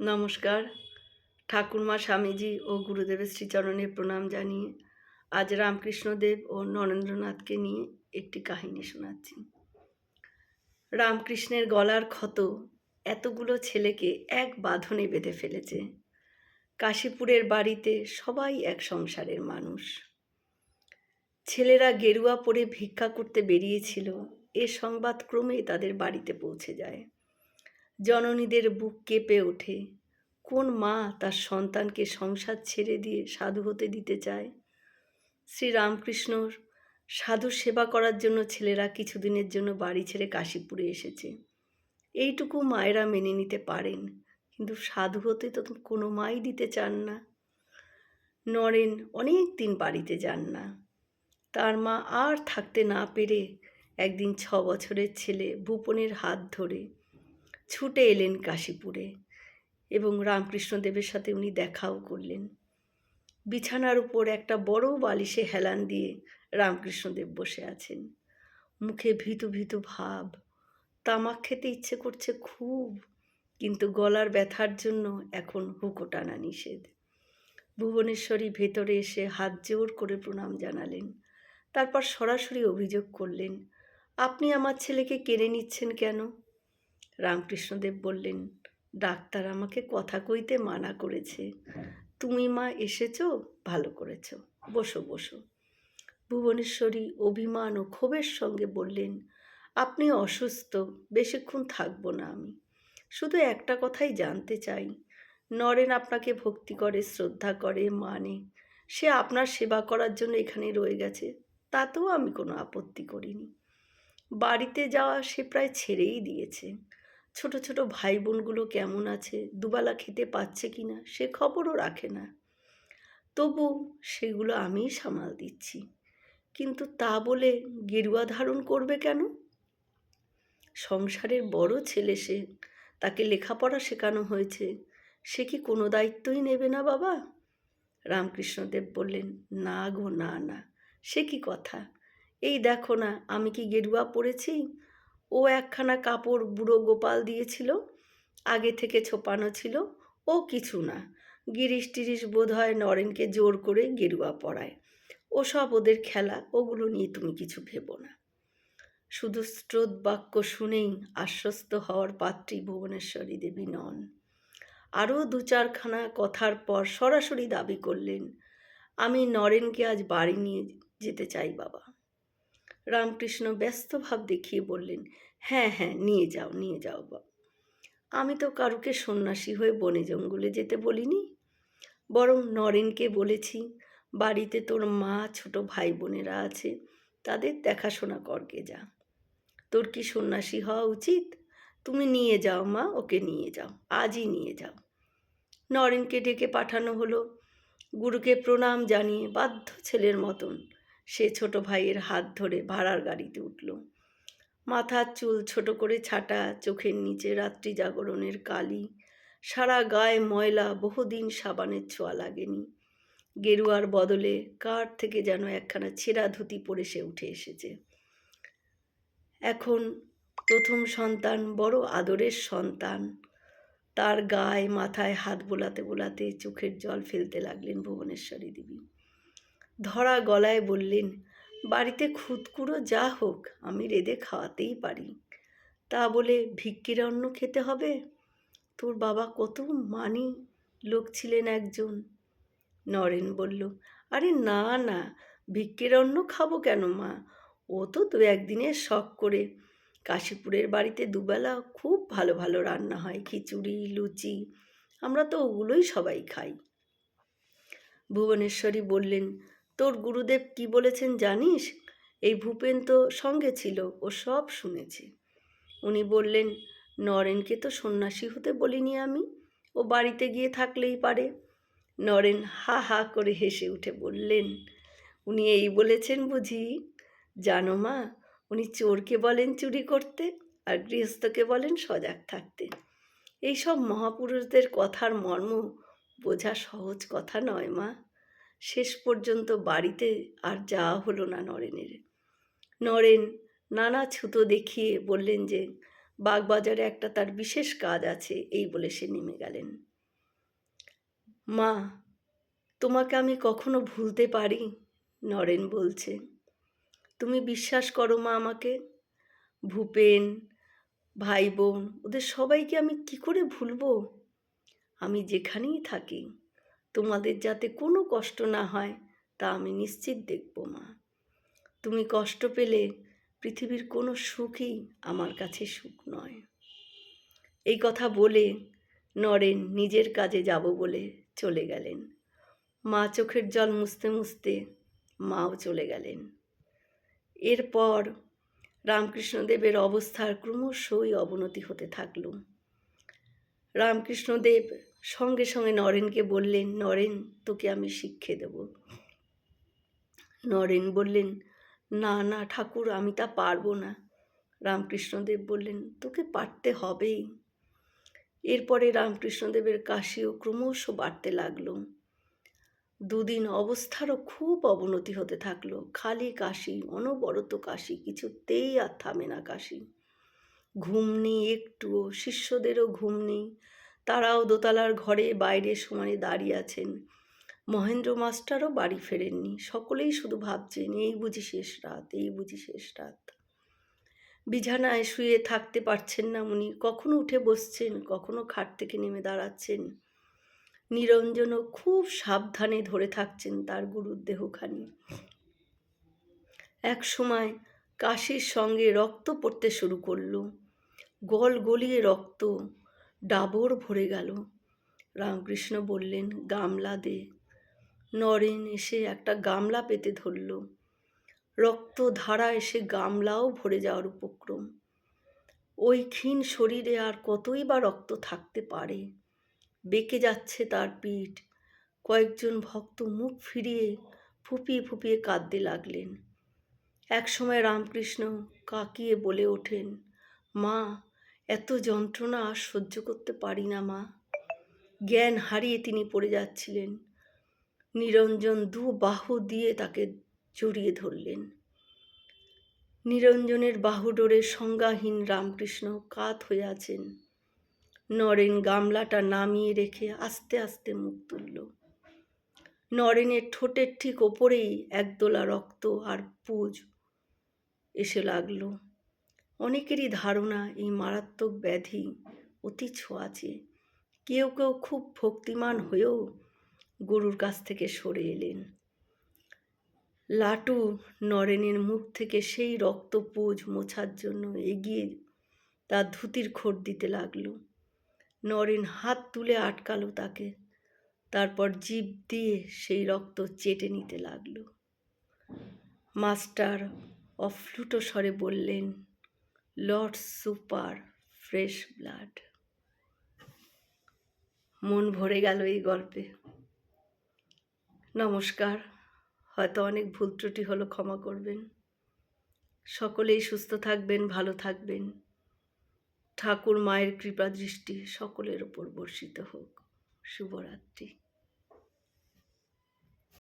নমস্কার। ঠাকুরমা স্বামীজি ও গুরুদেবের শ্রীচরণে প্রণাম জানিয়ে আজ রামকৃষ্ণদেব ও নরেন্দ্রনাথকে নিয়ে একটি কাহিনী শোনাচ্ছি। রামকৃষ্ণের গলার ক্ষত এতগুলো ছেলেকে এক বাঁধনে বেঁধে ফেলেছে। কাশীপুরের বাড়িতে সবাই এক সংসারের মানুষ। ছেলেরা গেরুয়া পরে ভিক্ষা করতে বেরিয়েছিল, এ সংবাদ ক্রমেই তাদের বাড়িতে পৌঁছে যায়। জননীদের বুক কেঁপে ওঠে। কোন মা তার সন্তানকে সংসার ছেড়ে দিয়ে সাধু হতে দিতে চায়? শ্রীরামকৃষ্ণর সাধু সেবা করার জন্য ছেলেরা কিছুদিনের জন্য বাড়ি ছেড়ে কাশীপুরে এসেছে। এইটুকু মায়েরা মেনে নিতে পারেন, কিন্তু সাধু হতে তো কোনো মাই দিতে চান না। নরেন অনেক দিন বাড়িতে যান না। তার মা আর থাকতে না পেরে একদিন ছ বছরের ছেলে ভূপনের হাত ধরে ছুটে এলেন কাশীপুরে এবং রামকৃষ্ণদেবের সাথে উনি দেখাও করলেন। বিছানার উপর একটা বড় বালিশে হেলান দিয়ে রামকৃষ্ণদেব বসে আছেন। মুখে ভীতু ভীতু ভাব। তামাক খেতে ইচ্ছে করছে খুব, কিন্তু গলার ব্যথার জন্য এখন হুকো টানা নিষেধ। ভুবনেশ্বরী ভেতরে এসে হাত জোর করে প্রণাম জানালেন। তারপর সরাসরি অভিযোগ করলেন, আপনি আমার ছেলেকে কেড়ে নিচ্ছেন কেন? রামকৃষ্ণদেব বললেন, ডাক্তার আমাকে কথা কইতে মানা করেছে। তুমি মা এসেছ, ভালো করেছ। বসো বসো। ভুবনেশ্বরী অভিমান ও ক্ষোভের সঙ্গে বললেন, আপনি অসুস্থ, বেশিক্ষণ থাকব না আমি। শুধু একটা কথাই জানতে চাই। নরেন আপনাকে ভক্তি করে, শ্রদ্ধা করে মানে। সে আপনার সেবা করার জন্য এখানে রয়ে গেছে। তাতেও আমি কোনো আপত্তি করিনি। বাড়িতে যাওয়া সে প্রায় ছেড়েই দিয়েছে। ছোট ছোট ভাই বোনগুলো কেমন আছে? দুবেলা খেতে পাচ্ছে কি না সে খবরও রাখে না। তবু সেগুলো আমিই সামাল দিচ্ছি। কিন্তু তা বলে গেরুয়া ধারণ করবে কেন? সংসারের বড় ছেলে সে, তাকে লেখাপড়া শেখানো হয়েছে। সে কি কোনো দায়িত্বই নেবে না বাবা? রামকৃষ্ণদেব বললেন, না গো, না না। সে কি কথা? এই দেখো না, আমি কি গেরুয়া পড়েছি? ও একখানা কাপড় বুড়ো গোপাল দিয়েছিল, আগে থেকে ছোপানো ছিল, ও কিছু না। গিরিশ টিরিশ বোধ হয় নরেনকে জোর করে গেরুয়া পড়ায় ওসব ওদের খেলা, ওগুলো নিয়ে তুমি কিছু ভেবো না। শুধু স্রোত বাক্য শুনেই আশ্বস্ত হওয়ার পাত্রী ভুবনেশ্বরী দেবী নন। আরও দু চারখানা কথার পর সরাসরি দাবি করলেন, আমি নরেনকে আজ বাড়ি নিয়ে যেতে চাই, বাবা। রামকৃষ্ণ ব্যস্ত ভাব দেখিয়ে বললেন হ্যাঁ হ্যাঁ নিয়ে যাও নিয়ে যাও বাবা আমি তো কারুকে সন্ন্যাসী হয়ে বনে জঙ্গলে যেতে বলিনি। বরং নরেনকে বলেছি, বাড়িতে তোর মা, ছোট ভাই বোনেরা আছে, তাদের দেখাশোনা করকে যা। তোর কি সন্ন্যাসী হওয়া উচিত? তুমি নিয়ে যাও মা, ওকে নিয়ে যাও, আজই নিয়ে যাও। নরেনকে ডেকে পাঠানো হলো। গুরুকে প্রণাম জানিয়ে বাধ্য ছেলের মতন সে ছোট ভাইয়ের হাত ধরে ভাড়ার গাড়িতে উঠল। মাথার চুল ছোট করে ছাটা, চোখের নিচে রাত্রি জাগরণের কালি, সারা গায়ে ময়লা, বহুদিন সাবানের ছোঁয়া লাগেনি। গেরুয়ার বদলে কার থেকে যেন একখানা ছেঁড়া ধুতি পরে সে উঠে এসেছে। এখন প্রথম সন্তান, বড় আদরের সন্তান। তার গায়ে মাথায় হাত বোলাতে বোলাতে চোখের জল ফেলতে লাগলেন ভুবনেশ্বরী দেবী। ধরা গলায় বললেন, বাড়িতে খুদকুড়ো যা হোক, আমি রেঁধে খাওয়াতেই পারি। তা বলে ভিক্ষির অন্ন খেতে হবে? তোর বাবা কত মানি লোক ছিলেন একজন। নরেন বলল, আরে না না, ভিক্ষের অন্ন খাব কেন মা? ও তো দু একদিনের শখ করে। কাশীপুরের বাড়িতে দুবেলা খুব ভালো ভালো রান্না হয়, খিচুড়ি, লুচি, আমরা তো ওগুলোই সবাই খাই। ভুবনেশ্বরী বললেন তোর গুরুদেব কি বলেছেন জানিস? এই ভূপেন তো সঙ্গে ছিল, ও সব শুনেছে। উনি বললেন, নরেনকে তো সন্ন্যাসী হতে বলিনি আমি, ও বাড়িতে গিয়ে থাকলেই পারে। নরেন হা হা করে হেসে উঠে বললেন, উনি এই বলেছেন বুঝি। জানো মা, উনি চোরকে বলেন চুরি করতে, আর গৃহস্থকে বলেন সজাগ থাকতে। এইসব মহাপুরুষদের কথার মর্ম বোঝা সহজ কথা নয় মা। শেষ পর্যন্ত বাড়িতে আর যাওয়া হলো না নরেনের। নরেন নানা ছুতো দেখিয়ে বললেন যে, বাগবাজারে একটা তার বিশেষ কাজ আছে, এই বলে সে নেমে গেলেন। মা, তোমাকে আমি কখনো ভুলতে পারি? নরেন বলছে। তুমি বিশ্বাস করো মা আমাকে? ভূপেন ভাই বোন ওদের সবাইকে আমি কি করে ভুলবো? আমি যেখানেই থাকি তোমাদের যাতে কোনো কষ্ট না হয়, তা আমি নিশ্চিত দেখব, মা। তুমি কষ্ট পেলে পৃথিবীর কোনো সুখই আমার কাছে সুখ নয়। এই কথা বলে নরেন নিজের কাজে যাব বলে চলে গেলেন। মা চোখের জল মুছতে মুছতে মাও চলে গেলেন। এরপর রামকৃষ্ণদেবের অবস্থার ক্রমশই অবনতি হতে থাকল। রামকৃষ্ণদেব সঙ্গে সঙ্গে নরেনকে বললেন, নরেন, তোকে আমি শিক্ষে দেব। নরেন বললেন, না না, ঠাকুর, আমি তা পারব না। রামকৃষ্ণদেব বললেন, তোকে পারতে হবেই। এরপরে রামকৃষ্ণদেবের কাশিও ক্রমশ বাড়তে লাগল। দুদিন অবস্থারও খুব অবনতি হতে থাকল। খালি কাশি, অনবরত কাশি, কিছুতেই আর থামে না কাশি। ঘুম নেই একটুও, শিষ্যদেরও ঘুম নেই। তারাও দোতলার ঘরে বাইরে সমানে দাঁড়িয়ে আছেন। মহেন্দ্র মাস্টারও বাড়ি ফেরেননি। সকলেই শুধু ভাবছেন, এই বুঝি শেষ রাত, এই বুঝি শেষ রাত। বিছানায় শুয়ে থাকতে পারছেন না উনি। কখনো উঠে বসছেন, কখনো খাট থেকে নেমে দাঁড়াচ্ছেন। নিরঞ্জনও খুব সাবধানে ধরে থাকছেন তার গুরুর দেহখানি। এক সময় কাশির সঙ্গে রক্ত পড়তে শুরু করল। গল গলিয়ে রক্ত ডাবর ভরে গেল। রামকৃষ্ণ বললেন, গামলা দে। নরেন এসে একটা গামলা পেতে ধরল। রক্ত ধারা এসে গামলাও ভরে যাওয়ার উপক্রম। ওই ক্ষীণ শরীরে আর কতই বা রক্ত থাকতে পারে। বেঁকে যাচ্ছে তার পিঠ। কয়েকজন ভক্ত মুখ ফিরিয়ে ফুপিয়ে ফুপিয়ে কাঁদতে লাগলেন। একসময় রামকৃষ্ণ কাকিয়ে বলে ওঠেন, মা এত যন্ত্রণা আর সহ্য করতে পারি না, মা। জ্ঞান হারিয়ে তিনি পড়ে যাচ্ছিলেন। নিরঞ্জন দু বাহু দিয়ে তাকে জড়িয়ে ধরলেন। নিরঞ্জনের বাহুডোরে সংজ্ঞাহীন রামকৃষ্ণ কাত হয়ে আছেন। নরেন গামলাটা নামিয়ে রেখে আস্তে আস্তে মুখ তুলল। নরেনের ঠোঁটের ঠিক ওপরেই একদোলা রক্ত আর পুজ এসে লাগল। অনেকেরই ধারণা এই মারাত্মক ব্যাধি অতি ছোঁয়াচে কেউ কেউ খুব ভক্তিমান হয়েও গরুর কাছ থেকে সরে এলেন। লাটু নরেনের মুখ থেকে সেই রক্তপুজ মোছার জন্য এগিয়ে তার ধুতির খোট দিতে লাগল। নরেন হাত তুলে আটকালো তাকে, তারপর জিভ দিয়ে সেই রক্ত চেটে নিতে লাগল। মাস্টার অফ্লুট স্বরে বললেন লর্ড সুপার ফ্রেশ ব্লাড। মন ভরে গেল এই গল্পে। নমস্কার, হয়তো অনেক ভুল ত্রুটি হলো, ক্ষমা করবেন। সকলেই সুস্থ থাকবেন, ভালো থাকবেন। ঠাকুর মায়ের কৃপা দৃষ্টি সকলের ওপর বর্ষিত হোক। শুভরাত্রি।